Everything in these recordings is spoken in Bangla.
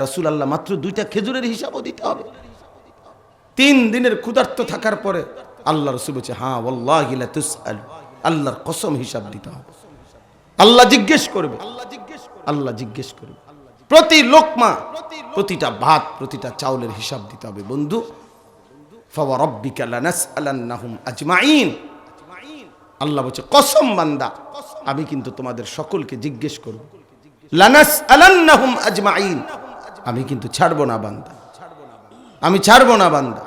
রসুল আল্লাহ মাত্র দুইটা খেজুরের হিসাবও দিতে হবে। তিন দিনের ক্ষুধার্ত থাকার পরে আল্লাহ রসুল বলছে হ্যাঁ ওল্লাহ আল্লাহর কসম হিসাব দিতে হবে। আল্লাহ জিজ্ঞেস করবে। আল্লাহ জিজ্ঞেস করবে। প্রতি লোকমা প্রতিটা ভাত, প্রতিটা চাউলের হিসাব দিতে হবে। বন্ধু আল্লাহ বলছে, কসম বান্দা, আমি কিন্তু তোমাদের সকলকে জিজ্ঞেস করব, লানাসআলান্নাহুম আজমাইন। আমি কিন্তু ছাড়বো না বান্দা। আমি ছাড়বো না বান্দা।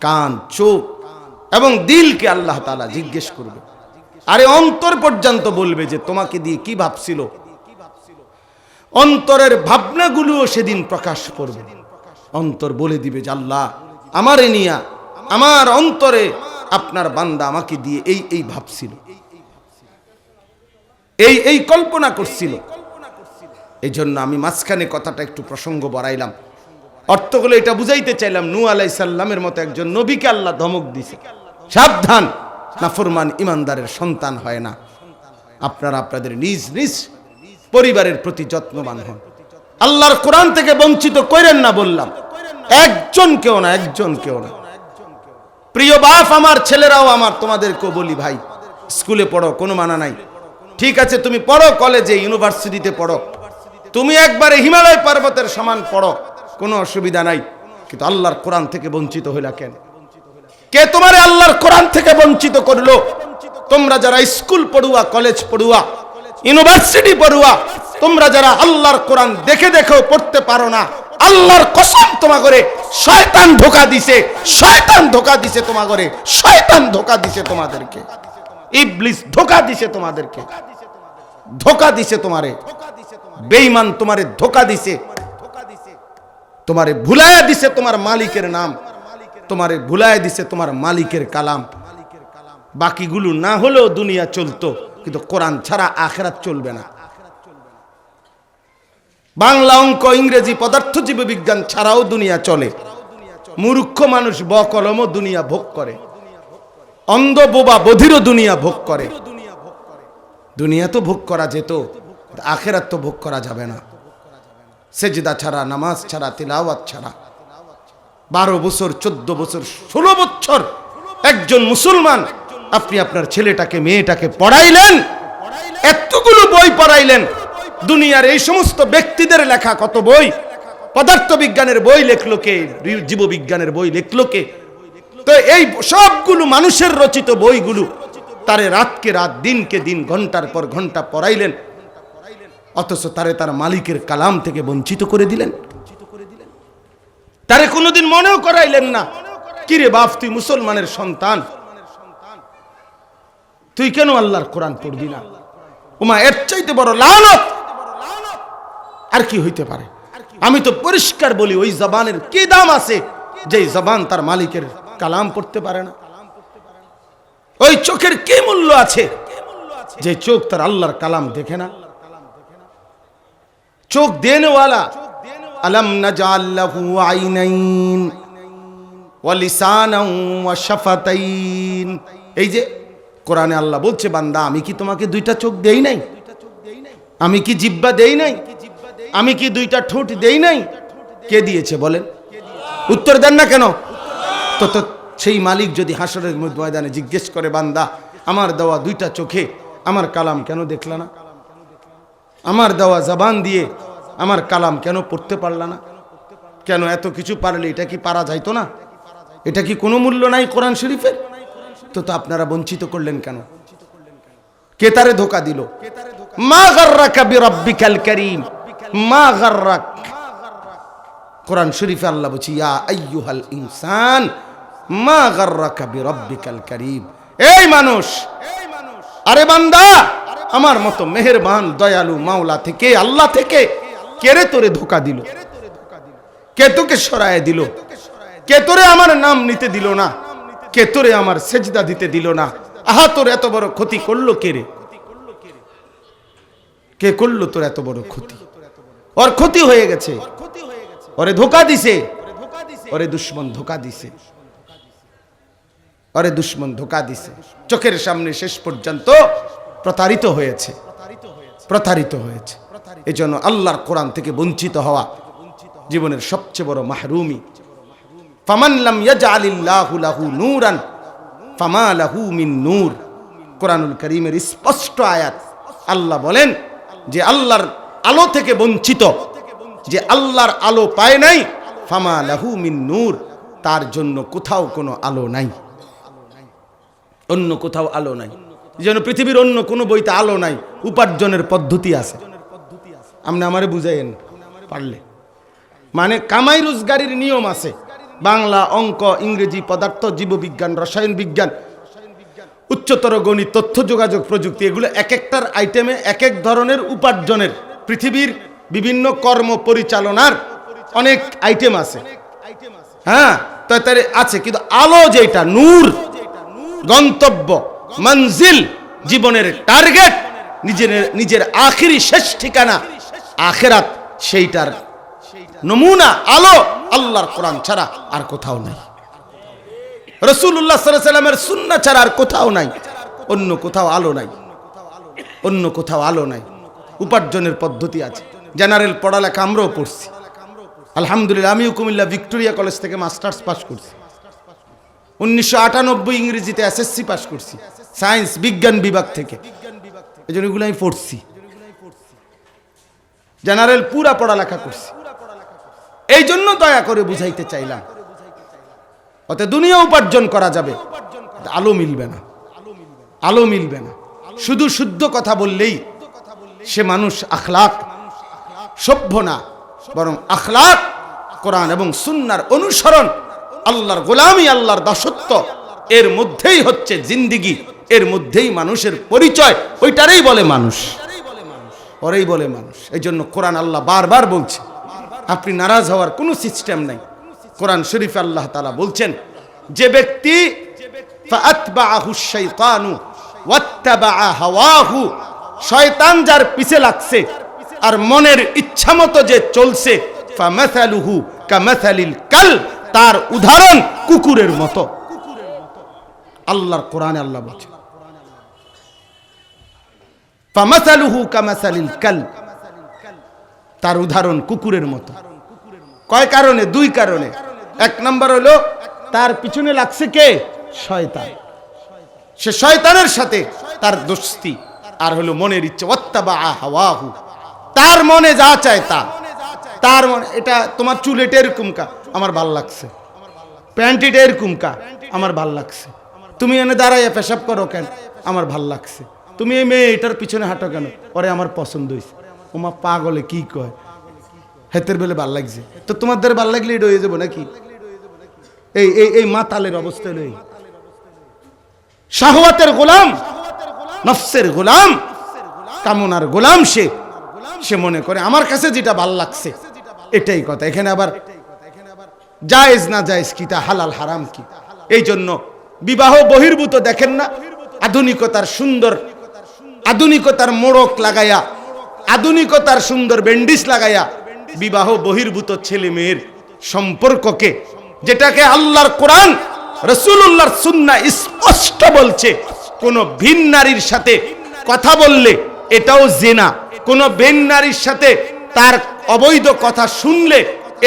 কানা চোখ এবং দিলকে আল্লাহ জিজ্ঞেস আরে অন্তর পর্যন্ত বলবে যে তোমাকে দিয়ে কি ভাবছিল? অন্তরের ভাবনাগুলোও সেদিন প্রকাশ করবে। অন্তর বলে দিবে যে আল্লাহ, আমারে নিয়া, আমার অন্তরে আপনার বান্দা আমাকে দিয়ে এই এই ভাবছিল। এই এই কল্পনা করছিল। এই জন্য আমি মাঝখানে কথাটা একটু প্রসঙ্গ বাড়াইলাম। অর্থগুলো এটা বুঝাইতে চাইলাম নু আলাই সাল্লামের মতো একজন নবীকে আল্লাহ ধমক দিছে। সাবধান, নাফরমান ইমানদারের সন্তান হয় না। আপনারা আপনাদের নিজ নিজ পরিবারের প্রতি যত্নবান হন। আল্লাহর কোরআন থেকে বঞ্চিত করেন না বললাম। একজন কেউ না, একজন কেউ না। প্রিয় বাপ আমার, ছেলেরাও আমার, তোমাদেরকেও বলি ভাই, স্কুলে পড়ো, কোনো মানা নাই। ঠিক আছে, তুমি পড়ো কলেজে, ইউনিভার্সিটিতে পড়ো। তুমি একবারে হিমালয় পর্বতের সমান পড়ো, কোনো অসুবিধা নাই। কিন্তু আল্লাহর কোরআন থেকে বঞ্চিত হইলা কেন? কে তোমারে আল্লাহর কোরআন থেকে বঞ্চিত করল? তোমরা যারা স্কুল পড়ুয়া, কলেজ পড়ুয়া, ইউনিভার্সিটি পড়ুয়া, তোমরা যারা আল্লাহর কোরআন দেখে দেখেও পড়তে পারো না আল্লাহর কসম তোমা করে শয়তান ধোকা দিছে, শয়তান ধোকা দিছে তোমা করে শয়তান ধোকা দিছে তোমাদেরকে। ইবলিস ধোকা দিছে তোমাদেরকে। ধোকা দিছে তোমারে। বেঈমান তোমারে ধোকা দিছে। তোমারে ভুলায়া দিছে তোমার মালিকের নাম। তোমারে ভুলায়া দিছে তোমার মালিকের কালাম। বাকিগুলো না হলেও দুনিয়া চলতো, কিন্তু কোরআন ছাড়া আখেরাত চলবে না। বাংলা অঙ্ক ইংরেজি পদার্থজীব বিজ্ঞান ছাড়াও দুনিয়া চলে। মূর্খ মানুষ ব কলমও দুনিয়া ভোগ করে। অন্ধ বোবা বধিরও দুনিয়া ভোগ করে। দুনিয়া তো ভোগ করা যেত আখেরাত তো ভোগ করা যাবে না। সেজদা ছাড়া, নামাজ ছাড়া, তিলাওয়াত ছাড়া। বারো বছর, চোদ্দ বছর, ষোলো বছর একজন মুসলমান আপনি আপনার ছেলেটাকে, মেয়েটাকে পড়াইলেন, এতগুলো বই পড়াইলেন দুনিয়ার এই সমস্ত ব্যক্তিদের লেখা কত বই? পদার্থ বিজ্ঞানের বই লেখলো কে? জীববিজ্ঞানের বই লেখলো কে? তো এই সবগুলো মানুষের রচিত বইগুলো তারে রাতকে রাত, দিনকে দিন, ঘণ্টার পর ঘণ্টা পড়াইলেন। অথচ তারে তার মালিকের কালাম থেকে বঞ্চিত করে দিলেন। তারে কোনোদিন মনেও করাইলেন না। কিরে বাপ, তুই মুসলমানের সন্তান। তুই কেন আল্লাহর কোরআন পড়বি না? ওমা এর চাইতে বড় লানত আর কি হইতে পারে? আমি তো পরিষ্কার বলি, ওই জবানের কি দাম আছে যে জবান তার মালিকের কালাম পড়তে পারে না? ওই চোখের কি মূল্য আছে যে চোখ তার আল্লাহর কালাম দেখে না? চোখ দেনেওয়ালা, আলম নাজাল্লাহু আইনাইন ওয়া লিসানাও ওয়া শাফাতাইন। এই যে কোরআনে আল্লাহ বলছে, বান্দা, আমি কি তোমাকে দুইটা চোখ দেই নাই? আমি কি জিব্বা দেই নাই? আমি কি দুইটা ঠোঁট দেই নাই? কে দিয়েছে বলেন? উত্তর দেন না কেন? তো তো সেই মালিক যদি হাসরের ময়দানে জিজ্ঞেস করে, বান্দা, আমার দেওয়া দুইটা চোখে আমার কালাম কেন দেখলা না? আমার দেওয়া জবান দিয়ে আমার কালাম কেন পড়তে পারলা না? কেন এত কিছু পারলে এটা কি পারা যাইতো না? এটা কি কোনো মূল্য নাই কোরআন শরীফের? তো তো আপনারা বঞ্চিত করলেন কেন? কে তারে ধোকা দিল? মা গার্রাকা বিরাব্বিকাল কারীম। মা গার্রাক। কোরআন শরীফে আল্লাহ বলছি, ইয়া আইয়ুহাল ইনসান, মা গার্রাকা বিরাব্বিকাল কারীম। এই মানুষ, আরে বান্দা, আমার মতো মেহেরবান, দয়ালু মাওলা থেকে, আল্লাহ থেকে কেরে তোরে ধোকা দিল। কে তোকে সরায় দিল? কে তোরে আমার নাম নিতে দিল না? কে তোরে আমার সেজদা দিতে দিল না? আহা, তোর এত বড় ক্ষতি করল কে রে? কে করল তোর এত বড় ক্ষতি? ওর ক্ষতি হয়ে গেছে। ওরে ধোকা দিছে। ওরে দুশ্মন ধোকা দিছে। অরে দুশ্মন ধোকা দিছে। চোখের সামনে শেষ পর্যন্ত প্রতারিত হয়েছে। প্রতারিত হয়েছে। এই জন্য আল্লাহর কোরআন থেকে বঞ্চিত হওয়া জীবনের সবচেয়ে বড় মাহরুমি ফামানলাম ইয়াজআলিল্লাহু লাহু নূরান ফামা লাহু মিন নূর। কোরআনুল করিমের স্পষ্ট আয়াত আল্লাহ বলেন যে আল্লাহর আলো থেকে বঞ্চিত, যে আল্লাহর আলো পায় নাই, ফামা লাহু মিন নূর, তার জন্য কোথাও কোনো আলো নাই। অন্য কোথাও আলো নাই। যেন পৃথিবীর অন্য কোনো বইতে আলো নাই, উপার্জনের পদ্ধতি আছে। আপনি আমারে বুঝাইন পারলে। মানে কামাই রোজগারির নিয়ম আছে। বাংলা অঙ্ক, ইংরেজি পদার্থ, জীববিজ্ঞান, রসায়ন বিজ্ঞান, উচ্চতর গণিত, তথ্য যোগাযোগ প্রযুক্তি, এগুলো এক একটার আইটেমে এক এক ধরনের উপার্জনের পৃথিবীর বিভিন্ন কর্ম পরিচালনার অনেক আইটেম আছে। হ্যাঁ তার আছে, কিন্তু আলো যেটা নূর, গন্তব্য, মঞ্জিল, জীবনের টার্গেট নিজের নিজের আখিরি শেষ ঠিকানা, আখেরাত সেইটার নমুনা, আলো আল্লাহর কোরআন ছাড়া আর কোথাও নাই। রসুল্লাহ সাল্লামের সুন্না ছাড়া আর কোথাও নাই। অন্য কোথাও আলো নাই। অন্য কোথাও আলো নাই। উপার্জনের পদ্ধতি আছে। জেনারেল পড়ালেখা আমরাও পড়ছি। আলহামদুলিল্লাহ, আমিও কুমিল্লা ভিক্টোরিয়া কলেজ থেকে মাস্টার্স পাস করছি। উনিশশো আটানব্বই ইংরেজিতে এসএসসি পাস করছি, সায়েন্স, বিজ্ঞান বিভাগ থেকে। এই জন্য এগুলো আমি পড়ছি। জেনারেল পুরা পড়ালেখা করছি। এই জন্য দয়া করে বুঝাইতে চাইলাম। অতে দুনিয়া উপার্জন করা যাবে। আলো মিলবে না। আলো মিলবে না। শুধু শুদ্ধ কথা বললেই সে মানুষ আখলাক, সভ্য না, বরং আখলাক, কোরআন এবং সুন্নার অনুসরণ, আল্লাহর গোলামি, আল্লাহর দাসত্ব, এর মধ্যেই হচ্ছে জিন্দিগি, এর মধ্যেই মানুষের পরিচয়, ওইটারেই বলে মানুষ, ওরেই বলে মানুষ। এই জন্য কোরআন আল্লাহ বারবার বলছে, আপনি নারাজ হওয়ার কোনো সিস্টেম নাই। কোরআন শরীফ আল্লাহ তালা বলছেন, যে ব্যক্তি শয়তান যার পিছে লাগছে আর মনের ইচ্ছা মতো যে চলছে কাল, তার উদাহরণ কুকুরের মতো। আল্লাহর কোরআনে আল্লাহ বলছে তার উদাহরণ কুকুরের মতো। কয় কারণে? দুই কারণে। এক নম্বর হলো, তার পিছনে লাগছে কে? শয়তান। সে শয়তানের সাথে তার দোস্তি। আর হলো মনের ইচ্ছে অত্যাবা হাওয়াহু। তার মনে যা চায় তা। তার মনে, এটা তোমার চুল, এটা এরকম কা? আমার ভালো লাগছে। প্যান্ট, এটা এরকম কা? আমার ভালো লাগছে। তুমি এনে দাঁড়াইয়া পেশাব করো কেন? আমার ভালো লাগছে। তুমি এই মেয়ে, এটার পিছনে হাঁটো কেন? ওরে আমার পছন্দ হয়েছে ওমা পাগলে কি কয়? হেতের বেলে ভালো লাগছে। তো তোমাদের ভালো লাগলে এটা হয়ে যাব নাকি? এই এই মাতালের অবস্থা নেই শাহওয়াতের গোলাম নফসের গোলাম, কামনার গোলাম সে। সে মনে করে, আমার কাছে যেটা ভালো লাগছে, এটাই কথা। এখানে আবার জায়েজ না জায়েজ কি, তা হালাল হারাম কি? এই জন্য বিবাহ বহির্ভূত দেখেন না, আধুনিকতার সুন্দর, আধুনিকতার মোড়ক লাগাইয়া আধুনিকতার সুন্দর বেন্ডিস লাগাইয়া বিবাহ বহির্ভূত ছেলে মেয়ের সম্পর্ককে, যেটাকে আল্লাহর কোরআন রসুল্লাহর সুন্না স্পষ্ট বলছে কোন ভিন নারীর সাথে কথা বললে এটাও জেনা। কোন ভিন নারীর সাথে তার অবৈধ কথা শুনলে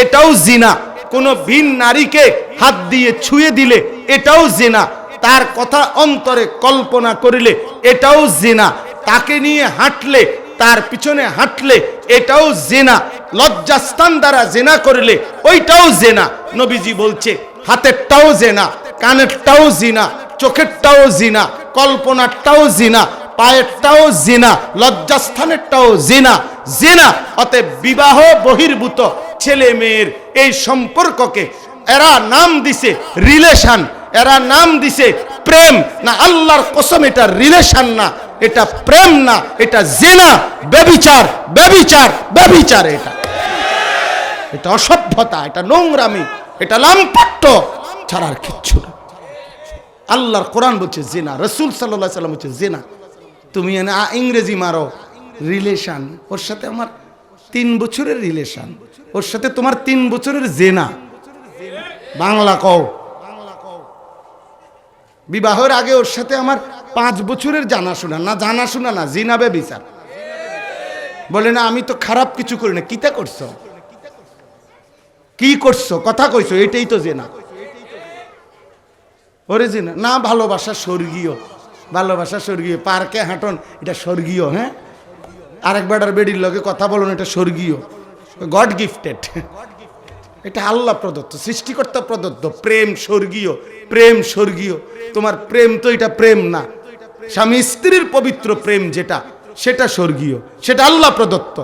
এটাও জিনা। কোন ভিন নারীকে হাত দিয়ে ছুঁয়ে দিলে এটাও জেনা। তার কথা অন্তরে কল্পনা করিলে এটাও জেনা। তাকে নিয়ে হাঁটলে, তার পিছনে হাঁটলে এটাও জেনা। লজ্জাস্থান দ্বারা জেনা করলে ওইটাও জেনা। নবীজি বলছে, হাতেরটাও জেনা, কানেরটাও জিনা, চোখেরটাও জিনা। কল্পনারটাও জিনা, পায়েরটাও জিনা, লজ্জাস্থানেরটাও জিনা জিনা। অতএব বিবাহ বহির্ভূত ছেলে মেয়ের এই সম্পর্ককে, এরা নাম দিছে রিলেশন, এরা নাম দিছে প্রেম। না, আল্লাহর কসম এটা রিলেশন না, এটা প্রেম না, এটা জেনা। ব্যবিচার ব্যবিচার ব্যবিচার এটা। এটা অসভ্যতা, এটা নোংরামি, এটা লাম্পট্য ছাড়ার কিচ্ছু না। আল্লাহর কোরআন বলছে জেনা, রসুল সাল্লাহ সাল্লাম বলছে জেনা। তুমি এনে ইংরেজি মারো। রিলেশন, ওর সাথে আমার তিন বছরের রিলেশন, ওর সাথে তোমার তিন বছরের জেনা। বাংলা কও। বিবাহের আগে ওর সাথে আমার পাঁচ বছরের জানাশোনা, না জানাশোনা না জিনাবে বিচার বলে, না, আমি তো খারাপ কিছু করি না, কিতা করছ? কি করছ? কথা কইছো, এটাই তো জেনা। ওরে জিনা না ভালোবাসা স্বর্গীয়। ভালোবাসা স্বর্গীয়। পার্কে হাঁটন, এটা স্বর্গীয় হ্যাঁ? আরেক বেটার বেডির লগে কথা বলুন, এটা স্বর্গীয়। God gifted. এটা আল্লাহ প্রদত্ত, সৃষ্টিকর্তা প্রদত্ত। প্রেম স্বর্গীয় প্রেম স্বর্গীয়। তোমার প্রেম তো এটা প্রেম না। স্বামী স্ত্রীর পবিত্র প্রেম যেটা, সেটা স্বর্গীয়। সেটা আল্লাহ প্রদত্ত।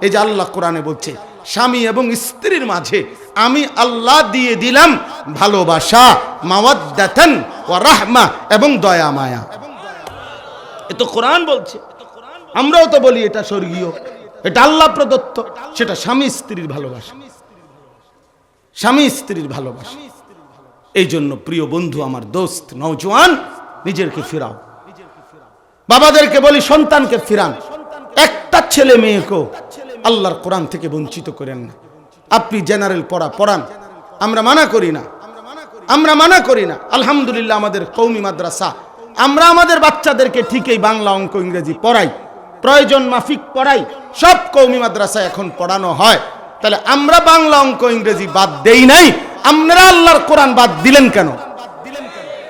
এই যে আল্লাহ কোরআনে বলছে, স্বামী এবং স্ত্রীর মাঝে আমি আল্লাহ দিয়ে দিলাম ভালোবাসা, মাওয়াদ্দাতান ওয়া রাহমা এবং দয়া মায়া। এ তো কোরআন বলছে। আমরাও তো বলি এটা স্বর্গীয়, এটা আল্লাহ প্রদত্ত, সেটা স্বামী স্ত্রীর ভালোবাসা। স্বামী স্ত্রীর ভালোবাসা। এই জন্য প্রিয় বন্ধু, আমার দোস্ত নৌজওয়ান নিজেরকে ফিরাও। বাবাদেরকে বলি, সন্তানকে ফিরান। একটা ছেলে মেয়েকেও আল্লাহর কোরআন থেকে বঞ্চিত করেন না। আপনি জেনারেল পড়া, পড়ান। আমরা মানা করি না। আমরা মানা করি না। আলহামদুলিল্লাহ আমাদের কৌমি মাদ্রাসা। আমরা আমাদের বাচ্চাদেরকে ঠিকই বাংলা অঙ্ক ইংরেজি পড়াই। প্রয়োজন মাফিক পড়াই। সব কৌমি মাদ্রাসা এখন পড়ানো হয়। তাহলে আমরা বাংলা অঙ্ক ইংরেজি বাদ দেই নাই। আপনারা আল্লাহর কোরআন বাদ দিলেন কেন?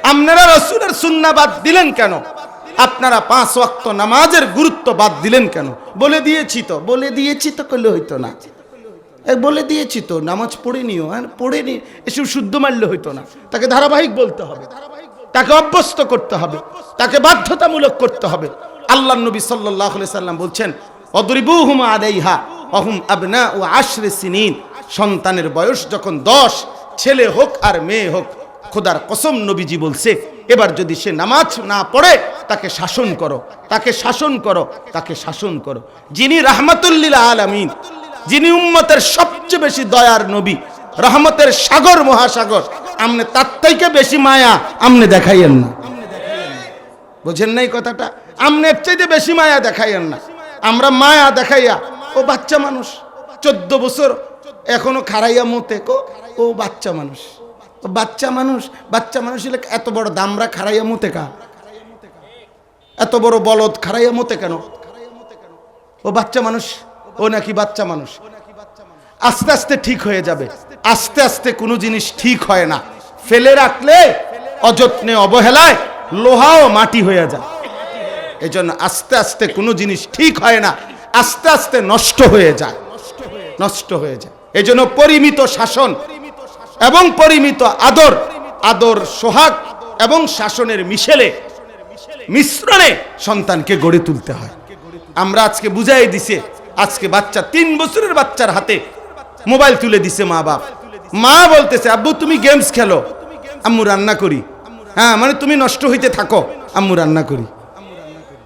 আপনারা রসুলের সুন্না বাদ দিলেন কেন? আপনারা পাঁচ ওয়াক্ত নামাজের গুরুত্ব বাদ দিলেন কেন? বলে দিয়েছি তো, বলে দিয়েছি তো, করলে হইতো না। বলে দিয়েছি তো, নামাজ পড়ে নিও। হ্যাঁ পড়ে নি এসব শুদ্ধ মারলে হইতো না। তাকে ধারাবাহিক বলতে হবে। তাকে অভ্যস্ত করতে হবে। তাকে বাধ্যতামূলক করতে হবে। আল্লাহ নবী সাল্লাহ সাল্লাম বলছেন, অদরিবুহুম আদাইহা অহুম আবনা ও আশরে সিনিন। সন্তানের বয়স যখন দশ, ছেলে হোক আর মেয়ে হোক, খোদার কসম নবীজি বলছে, এবার যদি সে নামাজ না পড়ে, তাকে শাসন করো। তাকে শাসন করো, তাকে শাসন করো। যিনি রাহমাতুল্লিল আলামিন যিনি উম্মতের সবচেয়ে বেশি দয়ার নবী, রহমতের সাগর, মহাসাগর, আমনে তার থেকে বেশি মায়া আমনে দেখাইয়েন না। বুঝেন নাই কথাটা? আমনের চাইতে বেশি মায়া দেখাইয়েন না। আমরা মায়া দেখাইয়া, ও বাচ্চা মানুষ, চোদ্দ বছর এখনও খারাইয়া মতে কো, ও বাচ্চা মানুষ। বাচ্চা মানুষ বাচ্চা মানুষ এত বড় দামরা খারাইয়া মতে কা? এত বড় বলদ খারাইয়া মতে কেন? ও বাচ্চা মানুষ ও নাকি বাচ্চা মানুষ? আস্তে আস্তে ঠিক হয়ে যাবে। আস্তে আস্তে কোনো জিনিস ঠিক হয় না। ফেলে রাখলে অযত্নে অবহেলায় লোহাও মাটি হয়ে যায়। এই জন্য আস্তে আস্তে কোনো জিনিস ঠিক হয় না। আস্তে আস্তে নষ্ট হয়ে যায়। নষ্ট হয়ে যায়। এই জন্য পরিমিত শাসন এবং পরিমিত আদর আদর সোহাগ এবং শাসনের মিশেলে, মিশ্রণে সন্তানকে গড়ে তুলতে হয়। আমরা আজকে বুঝাই দিছে আজকে বাচ্চা, তিন বছরের বাচ্চার হাতে মোবাইল তুলে দিছে মা বাপ। মা বলতেছে, আব্বু, তুমি গেমস খেলো। আম্মু রান্না করি। হ্যাঁ মানে তুমি নষ্ট হইতে থাকো। আম্মু রান্না করি।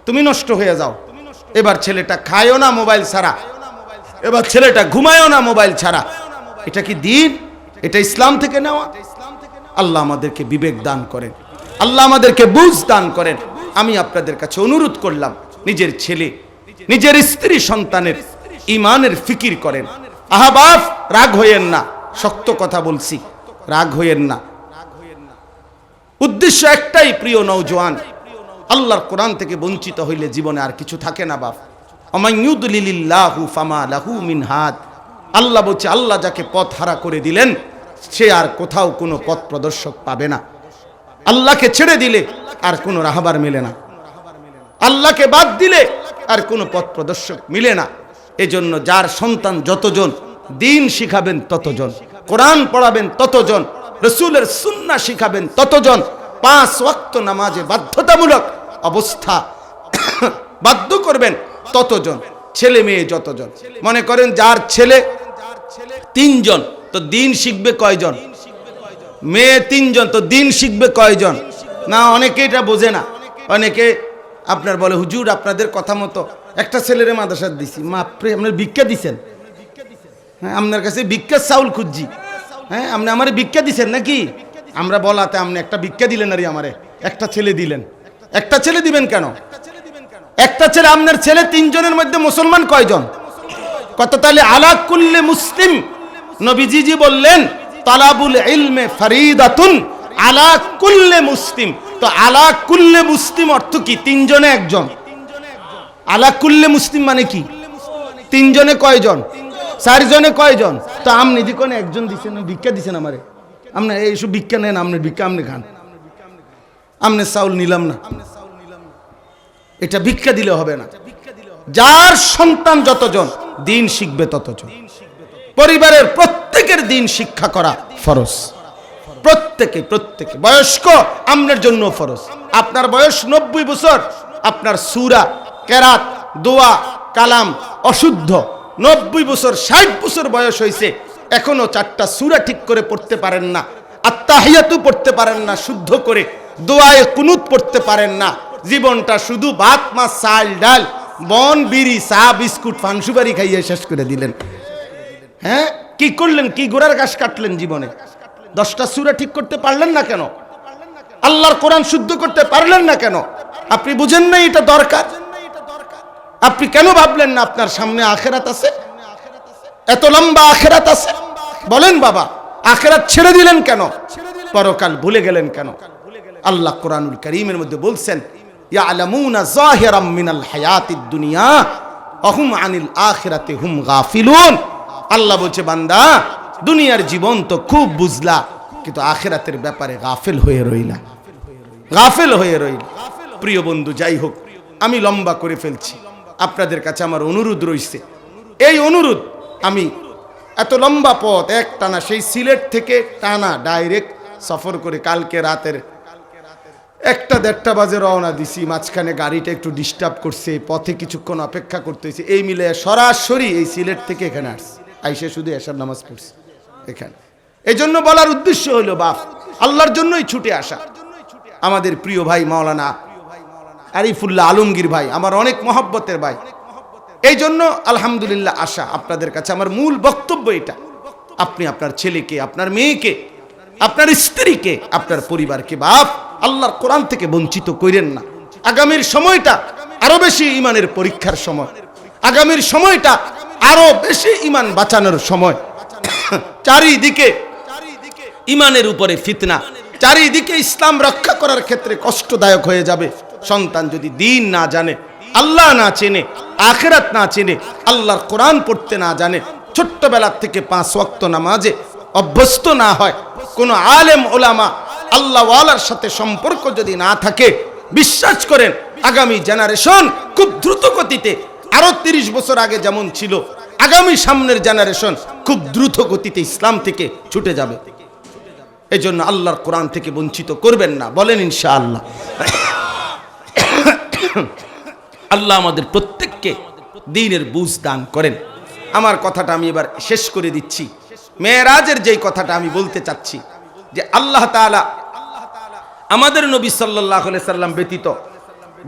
তুমি নষ্ট হয়ে যাও। এবার ছেলেটা খায়ও না মোবাইল ছাড়া। এবার ছেলেটা ঘুমায়ও না মোবাইল ছাড়া। এটা কি দিন? এটা ইসলাম থেকে নেওয়া? আল্লাহ আমাদেরকে বিবেক দান করেন। আল্লাহ আমাদেরকে বুঝ দান করেন। আমি আপনাদের কাছে অনুরোধ করলাম, নিজের ছেলে নিজের স্ত্রী সন্তানের ইমানের ফিকির করেন। আহা বাপ রাগ হইয়েন না, শক্ত কথা বলছি, রাগ হইয়েন না। উদ্দেশ্য একটাই প্রিয় নৌজওয়ান আল্লাহর কোরআন থেকে বঞ্চিত হইলে জীবনে আর কিছু থাকে না বাপ। হাদ। আল্লাহ বলছে, আল্লাহ যাকে পথ হারা করে দিলেন, সে আর কোথাও কোনো পথ প্রদর্শক পাবে না। আল্লাহকে ছেড়ে দিলে আর কোনো রাহাবার মেলে না। আল্লাহকে বাদ দিলে আর কোনো পথ প্রদর্শক মিলে না। এজন্য যার সন্তান যতজন, দিন শিখাবেন ততজন, কোরআন পড়াবেন ততজন, রসুলের সুন্না শিখাবেন ততজন, পাঁচ ওয়াক্ত নামাজে বাধ্যতামূলক অবস্থা বাধ্য করবেন ততজন, ছেলে মেয়ে যতজন। মনে করেন যার ছেলে তিনজন, তো দিন শিখবে কয়জন? মেয়ে তিনজন, তো দিন শিখবে কয়জন? না, অনেকে এটা বোঝে না। অনেকে আপনার বলে, হুজুর, আপনাদের কথা মতো একটা ছেলেরে মাদ্রাসার দিছি। মাপরে আপনার ভিক্ষা দিছেন? হ্যাঁ আপনার কাছে ভিক্ষার চাউল খুঁজছি। হ্যাঁ আপনি আমার ভিক্ষা দিছেন নাকি? আমরা বলাতে আপনি একটা ভিক্ষা দিলেন আরে আমারে, একটা ছেলে দিলেন। একটা ছেলে দিবেন কেন? একটা ছেলে, আপনার ছেলে তিনজনের মধ্যে মুসলমান কয়জন? কত, তাহলে আলা কুল্লে মুসলিম? নবীজিজি বললেন, তালাবুল ইলমে ফরিদাতুন। আলা কুল্লে মুসলিম। তো আলা কুল্লে মুসলিম অর্থ কি? তিনজনে একজন। আলা কুল্লে মুসলিম মানে কি? তিনজনে কয়জন? চারজনে কয়জন? তো আমনি দিকনে একজন দিছেন ভিক্ষা দিছেন আমারে? আপনি এইসব ভিক্ষা নেন আপনি ভিক্ষা আপনি খান। আমনে চাউল নিলাম না। এটা ভিক্ষা দিলে হবে না। যার সন্তান যতজন, দিন শিখবে ততজন। পরিবারের প্রত্যেকের দিন শিক্ষা করা ফরজ। প্রত্যেকে প্রত্যেকে। বয়স্ক, আমনের জন্য ফরজ। আপনার বয়স নব্বই বছর। আপনার সুরা, কেরাত, দোয়া, কালাম অশুদ্ধ। নব্বই বছর, ষাট বছর বয়স হয়েছে। এখনও চারটা সুরা ঠিক করে পড়তে পারেন না। আত্মাহিয়াতু পড়তে পারেন না, শুদ্ধ করে। দোয়ায়ে কুনুত পড়তে পারেন না। জীবনটা শুধু ভাত, মাছ, চাল, ডাল, বন, বিড়ি, চা, বিস্কুট ফাংসুবারি খাইয়ে শেষ করে দিলেন। হ্যাঁ? কি করলেন? কি গোড়ার গাছ কাটলেন জীবনে? দশটা সুরা ঠিক করতে পারলেন না কেন? আল্লাহর কোরআন শুদ্ধ করতে পারলেন না কেন? আপনি বুঝেন না এটা দরকার? আপনি কেন ভাবলেন না আপনার সামনে আখেরাত আছে? এত লম্বা আখেরাত আছে? বলেন বাবা, আখেরাত ছেড়ে দিলেন কেন? পরকাল ভুলে গেলেন কেন? আল্লাহ কোরআনুল করিমের মধ্যে বলছেন মিনাল দুনিয়া আনিল হুম আল্লাহ বলছে, বান্দা দুনিয়ার জীবন তো খুব বুঝলা, কিন্তু আখিরাতের ব্যাপারে গাফিল হয়ে রইলা। গাফেল হয়ে রইল। প্রিয় বন্ধু, যাই হোক, আমি লম্বা করে ফেলছি। আপনাদের কাছে আমার অনুরোধ রইছে। এই অনুরোধ আমি এত লম্বা পথ, এক টানা সেই সিলেট থেকে টানা ডাইরেক্ট সফর করে কালকে রাতের একটা দেড়টা বাজে রওনা দিছি। মাঝখানে গাড়িটা একটু ডিস্টার্ব করছে, পথে কিছুক্ষণ অপেক্ষা করতেছি। এই মিলে সরাসরি এই সিলেট থেকে এখানে আসছি। আইসে শুধু এসার নামাজ পড়ছি। এখানে। এই জন্য বলার উদ্দেশ্য হলো, বাপ, আল্লাহর জন্যই ছুটে আসা। আমাদের প্রিয় ভাই মাওলানা আরিফুল্লাহ আলমগীর ভাই, আমার অনেক মহব্বতের ভাই। এই জন্য আলহামদুলিল্লাহ আশা আপনাদের কাছে। আমার মূল বক্তব্য এটা। আপনি আপনার ছেলেকে, আপনার মেয়েকে, আপনার স্ত্রীকে, আপনার পরিবারকে, বাপ, আল্লাহর কোরআন থেকে বঞ্চিত করেন না। আগামীর সময়টা আরও বেশি ইমানের পরীক্ষার সময়। আগামীর সময়টা আরও বেশি ইমান বাঁচানোর সময়। চারিদিকে ইমানের উপরে ফিতনা। চারিদিকে ইসলাম রক্ষা করার ক্ষেত্রে কষ্টদায়ক হয়ে যাবে। সন্তান যদি দিন না জানে, আল্লাহ না চেনে, আখেরাত না চেনে, আল্লাহর কোরআন পড়তে না জানে, ছোট্টবেলার থেকে পাঁচ ওয়াক্ত নামাজে অভ্যস্ত না হয়, কোনো আলেম, ওলামা আল্লাহওয়ালার সাথে সম্পর্ক যদি না থাকে, বিশ্বাস করেন, আগামী জেনারেশন খুব দ্রুত গতিতে আরও তিরিশ বছর আগে যেমন ছিল আগামী সামনের জেনারেশন খুব দ্রুত গতিতে ইসলাম থেকে ছুটে যাবে। এই জন্য আল্লাহর কোরআন থেকে বঞ্চিত করবেন না। বলেন ইনশাআল্লাহ। আল্লাহ আল্লাহ আমাদের প্রত্যেককে দিনের বুঝ দান করেন। আমার কথাটা আমি এবার শেষ করে দিচ্ছি। মেয়েরাজের যেই কথাটা আমি বলতে চাচ্ছি, যে আল্লাহ তাআলা আমাদের নবী সাল্লাহ সাল্লাম ব্যতীত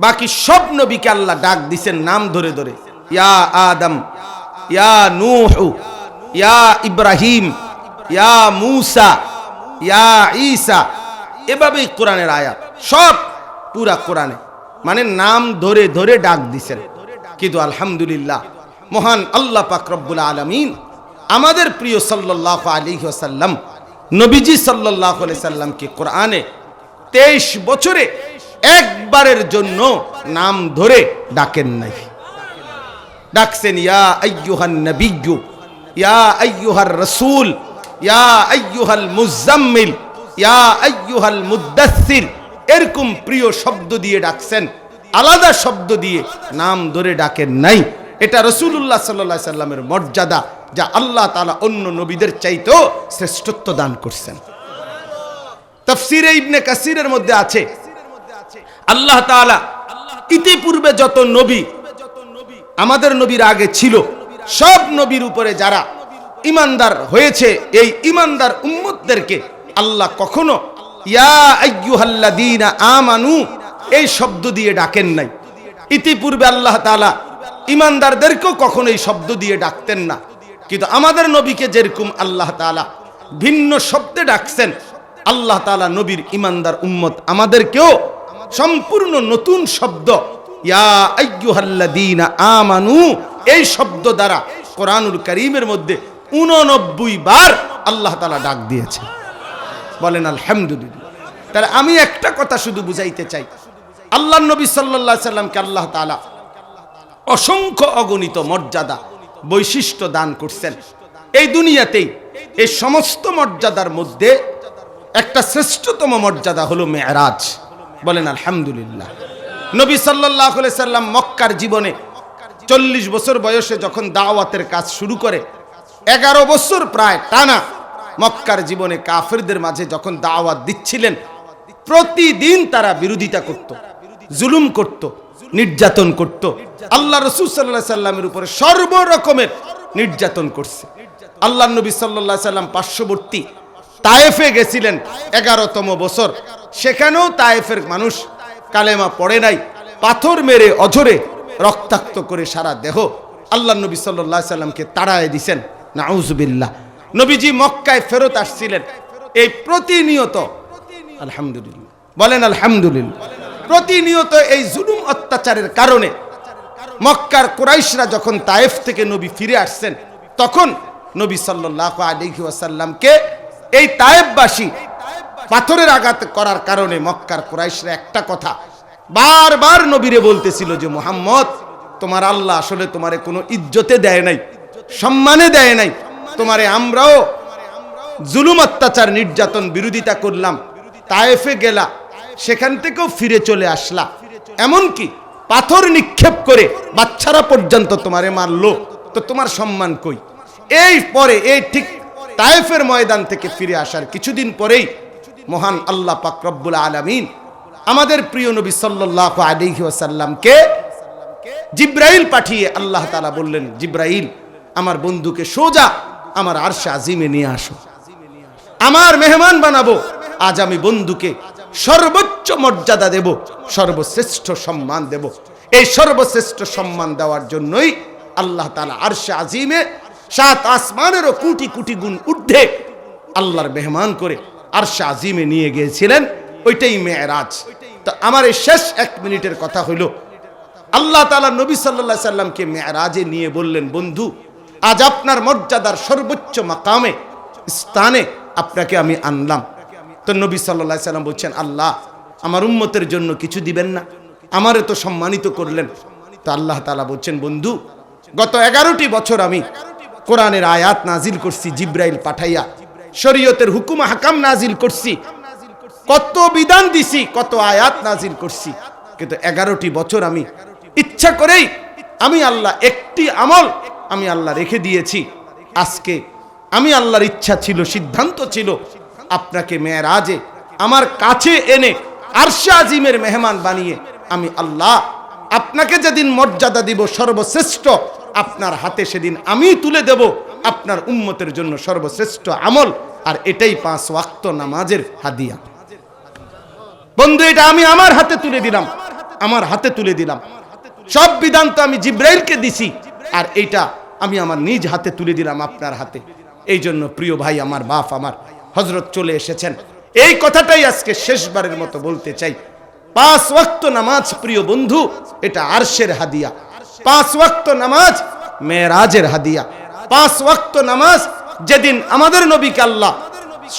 বাকি সব নবীকে আল্লাহ ডাক দিছেন নাম ধরে ধরে। ইয়া আদম ইয়া নূহ ইয়া ইব্রাহিম ইয়া মুসা ইয়া ঈসা এভাবেই কোরআনের আয়াত। সব পুরা কোরআনে। মানে নাম ধরে ধরে ডাক দিছেন। কিন্তু আলহামদুলিল্লাহ, মহান আল্লাহ পাক রব্বুল আলমিন আমাদের প্রিয় সাল্লাহ আলী সাল্লাম নবীজি সাল্লাহ সাল্লামকে কোরআনে তেইশ বছরে একবারের জন্য নাম ধরে ডাকেন নাই। ডাকছেন, ইয়া আইয়ুহান নবিয়্যু, ইয়া আইয়ুহার রাসূল, ইয়া আইয়ুহাল মুজাম্মিল ইয়া আইয়ুহাল মুদ্দাসসির এরকম প্রিয় শব্দ দিয়ে ডাকছেন, আলাদা শব্দ দিয়ে নাম ধরে ডাকেন নাই। এটা রসুল্লাহ সাল্লাহ সাল্লামের মর্যাদা, যা আল্লাহ তাআলা অন্য নবীদের চাইতেও শ্রেষ্ঠত্ব দান করছেন। তফসিরে ইবনে কাসিরের মধ্যে আছে, আল্লাহ তাআলা ইতিপূর্বে যত নবী আমাদের নবীর আগে ছিল। সব নবীর উপরে যারা ইমানদার হয়েছে, এই ইমানদার উম্মতদেরকে আল্লাহ কখনো, ইয়া আমানু এই শব্দ দিয়ে ডাকেন নাই। ইতিপূর্বে আল্লাহ তাআলা ইমানদারদেরকেও কখনো এই শব্দ দিয়ে ডাকতেন না। কিন্তু আমাদের নবীকে যেরকম আল্লাহ তাআলা ভিন্ন শব্দে ডাকছেন, আল্লাহ তাআলা নবীর ইমানদার উম্মত আমাদেরকেও সম্পূর্ণ নতুন শব্দ ইয়া আমানু, এই শব্দ দ্বারা কোরআনুল করিমের মধ্যে উননব্বই বার আল্লাহ তালা ডাক দিয়েছে। বলেন, আলহামদুলিল্লাহ। তাহলে আমি একটা কথা শুধু বুঝাইতে চাই। আল্লাহ নবী সাল্লাহ সাল্লামকে আল্লাহ তালা অসংখ্য অগণিত মর্যাদা, বৈশিষ্ট্য দান করছেন। এই দুনিয়াতেই এই সমস্ত মর্যাদার মধ্যে একটা শ্রেষ্ঠতম মর্যাদা হলো মেয়ারাজ। বলেন, আলহামদুলিল্লাহ। নবী সাল্লাহ সাল্লাম মক্কার জীবনে চল্লিশ বছর বয়সে যখন দাওয়াতের কাজ শুরু করে, এগারো বছর প্রায় টানা মক্কার জীবনে কাফেরদের মাঝে যখন দাওয়াত দিচ্ছিলেন, প্রতিদিন তারা বিরোধিতা করত, জুলুম করত, নির্যাতন করত। আল্লাহ রসুল সাল্লাহ সাল্লামের উপরে সর্বরকমের নির্যাতন করছে। আল্লাহ নবী সাল্লাহ সাল্লাম পার্শ্ববর্তী তায়েফে গেছিলেন এগারোতম বছর। সেখানেও তায়েফের মানুষ কালেমা পড়ে নাই, পাথর মেরে, অঝরে রক্তাক্ত করে সারা দেহ আল্লাহ নবী সাল্লাহ সাল্লামকে তাড়ায় দিছেন। নাউজবিল্লাহ। নবীজি মক্কায় ফেরত আসছিলেন। এই প্রতিনিয়ত, আলহামদুলিল্লাহ, বলেন আলহামদুলিল্লাহ, প্রতিনিয়ত এই জুলুম অত্যাচারের কারণে মক্কার কুরাইশরা যখন তায়েফ থেকে নবী ফিরে আসছেন, তখন নবী সাল্লাহ আলহি ওয়াসাল্লামকে এই তায়েববাসী পাথরের আঘাত করার কারণে মক্কার কুরাইশরা একটা কথা বারবার নবীরে বলতেছিল যে, মোহাম্মদ, তোমার আল্লাহ আসলে তোমারে কোনো ইজ্জতে দেয় নাই, সম্মানে দেয় নাই। তোমারে আমরাও জুলুম অত্যাচার নির্যাতন বিরোধিতা করলাম, তায়েফে গেলা, সেখান থেকেও ফিরে চলে আসলা। এমনকি পাথর নিক্ষেপ করে বাচ্চারা পর্যন্ত তোমারে মারলো। তো তোমার সম্মান কই? এই পরে, এই ঠিক তায়েফের ময়দান থেকে ফিরে আসার কিছুদিন পরেই মহান আল্লাহ পাক রব্বুল আলামিন আমাদের প্রিয় নবী সাল্লাহ আলাইহি ওয়াসাল্লামকে জিব্রাইল পাঠিয়ে আল্লাহ তাআলা বললেন, জিব্রাইল, আমার বন্ধুকে সোজা আমার আরশে আজিমে নিয়ে আসো। আমার মেহমান বানাবো। আজ আমি বন্ধুকে সর্বোচ্চ মর্যাদা দেব, সর্বশ্রেষ্ঠ সম্মান দেব। এই সর্বশ্রেষ্ঠ সম্মান দেওয়ার জন্যই আল্লাহ তালা আরশে আজিমে সাত আসমানেরও কোটি কোটি গুণ ঊর্ধ্বে আল্লাহর মেহমান করে আরশে আজিমে নিয়ে গিয়েছিলেন, ওইটাই মেয়েরাজ। তো আমার এই শেষ এক মিনিটের কথা হইল, আল্লাহ তালা নবী সাল্লাহ সাল্লামকে মেয়েরাজে নিয়ে বললেন, বন্ধু, আজ আপনার মর্যাদার সর্বোচ্চ মাকামে, স্থানে আপনাকে আমি আনলাম। তো নবী সাল্লাহ সাল্লাম বলছেন, আল্লাহ, আমার উম্মতের জন্য কিছু দিবেন না, আমারে তো সম্মানিত করলেন। তো আল্লাহ তালা বলছেন, বন্ধু, গত এগারোটি বছর আমি কোরআনের আয়াত নাজিল করছি, জিব্রাইল পাঠাইয়া শরীয়তের হুকুম হাকাম নাজিল করছি। কত বিধান দিছি, কত আয়াত নাজিল করছি। কিন্তু এগারোটি বছর আমি ইচ্ছা করেই আমি আল্লাহ একটি আমল আমি আল্লাহ রেখে দিয়েছি। আজকে আমি আল্লাহর ইচ্ছা ছিল, সিদ্ধান্ত ছিল, আপনাকে মেয়েরাজে আমার কাছে এনে আরশা আজিমের মেহমান বানিয়ে আমি আল্লাহ আপনাকে যেদিন মর্যাদা দিব সর্বশ্রেষ্ঠ, আপনার হাতে সেদিন আমি তুলে দেব। আপনার উম্মতের জন্য সর্বশ্রেষ্ঠ আমল, আর এটাই পাঁচ ওয়াক্ত নামাজের হাদিয়া। বন্ধু, এটা আমি আমার হাতে তুলে দিলাম, আমার হাতে তুলে দিলাম। সব বিধান তো আমি জিব্রাইলকে দিছি, আর এইটা আমি আমার নিজ হাতে তুলে দিলাম আপনার হাতে। এই জন্য প্রিয় ভাই, আমার বাপ, আমার হজরত চলে এসেছেন। এই কথাটাই আজকে শেষবারের মতো বলতে চাই। পাঁচ ওয়াক্ত নামাজ, প্রিয় বন্ধু, এটা আরশের হাদিয়া। পাঁচ ওয়াক্ত নামাজ, মেয়েরাজের হাদিয়া। পাঁচ ওয়াক্ত নামাজ যেদিন আমাদের নবীকে আল্লাহ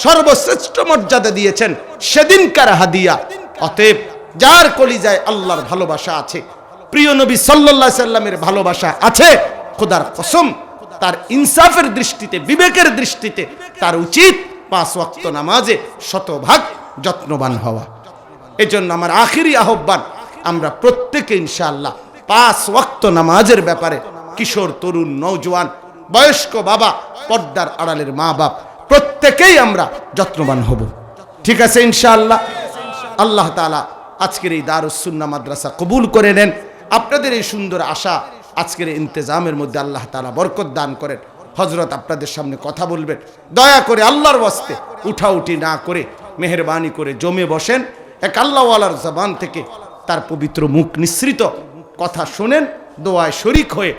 সর্বশ্রেষ্ঠ মর্যাদা দিয়েছেন, সেদিনকার হাদিয়া। অতএব যার কলিজায় আল্লাহর ভালোবাসা আছে, প্রিয় নবী আলাইহি সাল্লামের ভালোবাসা আছে, খোদার কসম, তার ইনসাফের দৃষ্টিতে, বিবেকের দৃষ্টিতে তার উচিত পাঁচ ওয়াক্ত নামাজে শতভাগ যত্নবান হওয়া। এই জন্য আমার আখিরি আহ্বান, আমরা প্রত্যেকে ইনশাআল্লাহ পাঁচ ওয়াক্ত নামাজের ব্যাপারে কিশোর, তরুণ নৌজওয়ান বয়স্ক বাবা পর্দার আড়ালের মা বাপ, প্রত্যেকেই আমরা যত্নবান হব। ঠিক আছে ইনশাআল্লাহ? আল্লাহ তাআলা আজকের এই দারুসুন্না মাদ্রাসা কবুল করে নেন। আপনাদের এই সুন্দর আশা আজকের ইন্তেজামের মধ্যে আল্লাহ তাআলা বরকত দান করেন। হজরত আপনাদের সামনে কথা বলবেন। দয়া করে আল্লাহর ওয়াস্তে উঠাউঠি না করে মেহরবানি করে জমে বসেন। এক আল্লাহওয়ালার জবান থেকে তার পবিত্র মুখ নিঃসৃত। কথা শোনেন, দোয়ায় শরিক হয়ে